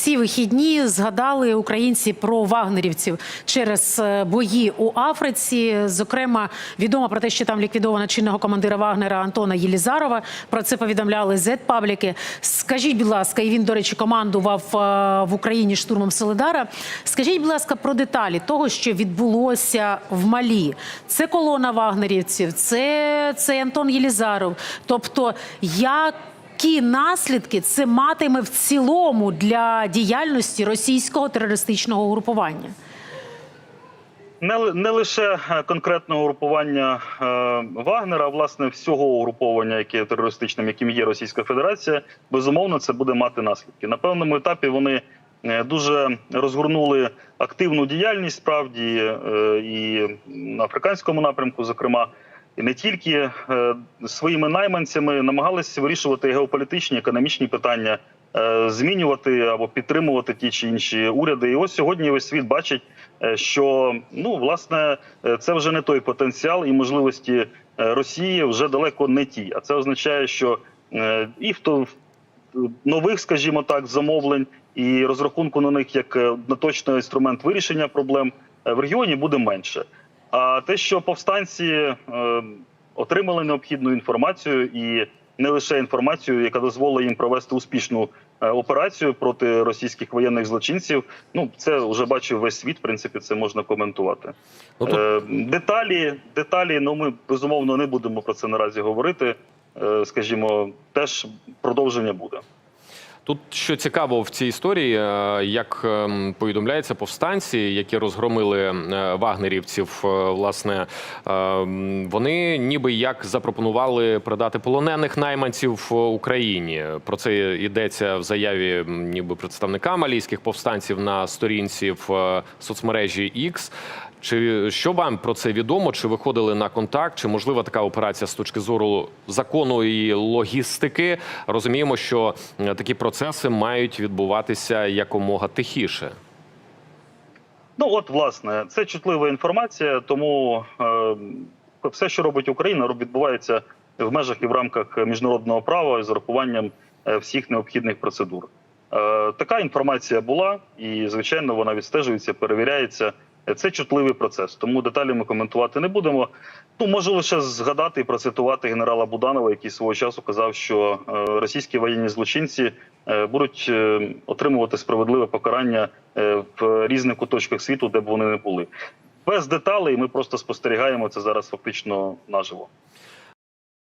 ці вихідні згадали українці про вагнерівців через е, бої у Африці. Зокрема, відомо про те, що там ліквідовано чинного командира Вагнера Антона Єлізарова. Про це повідомляли Z-пабліки. Скажіть, будь ласка, і він, до речі, командував е, в Україні штурмом Солидара. Скажіть, будь ласка, про деталі того, що відбулося в Малі. Це колона вагнерівців, це, це Антон Єлізаров. Тобто, як які наслідки це матиме в цілому для діяльності російського терористичного угрупування? Не, не лише е, конкретного угрупування е, Вагнера, а власне всього угруповання, яке терористичним, яким є Російська Федерація, безумовно, це буде мати наслідки. На певному етапі вони е, дуже розгорнули активну діяльність, справді е, і на африканському напрямку, зокрема. Не тільки е, своїми найманцями намагалися вирішувати геополітичні, економічні питання, е, змінювати або підтримувати ті чи інші уряди. І ось сьогодні весь світ бачить, е, що ну власне це вже не той потенціал і можливості Росії вже далеко не ті. А це означає, що і в нових, скажімо так, замовлень і розрахунку на них як на точний інструмент вирішення проблем в регіоні буде менше. А те, що повстанці е, отримали необхідну інформацію, і не лише інформацію, яка дозволила їм провести успішну е, операцію проти російських воєнних злочинців, ну це вже бачив весь світ. В принципі, це можна коментувати. Ну, Е, деталі, деталі, ну ми безумовно не будемо про це наразі говорити. Е, скажімо, теж продовження буде. Тут що цікаво в цій історії, е, як ем, повідомляється, повстанці, які розгромили е, вагнерівців, е, власне, ем, вони ніби як запропонували продати полонених найманців Україні. Про це йдеться в заяві ніби представника малійських повстанців на сторінці в соцмережі X. Чи що вам про це відомо? Чи виходили на контакт? Чи можлива така операція з точки зору закону і логістики? Розуміємо, що е, такі процеси мають відбуватися якомога тихіше. Ну от власне, це чутлива інформація, тому е, все, що робить Україна, відбувається в межах і в рамках міжнародного права з урахуванням е, всіх необхідних процедур. Е, така інформація була, і звичайно вона відстежується, перевіряється. Це чутливий процес, тому деталі ми коментувати не будемо. Ну можу лише згадати і процитувати генерала Буданова, який свого часу казав, що е, російські воєнні злочинці е, будуть е, отримувати справедливе покарання в різних куточках світу, де б вони не були. Без деталей ми просто спостерігаємо це зараз фактично наживо.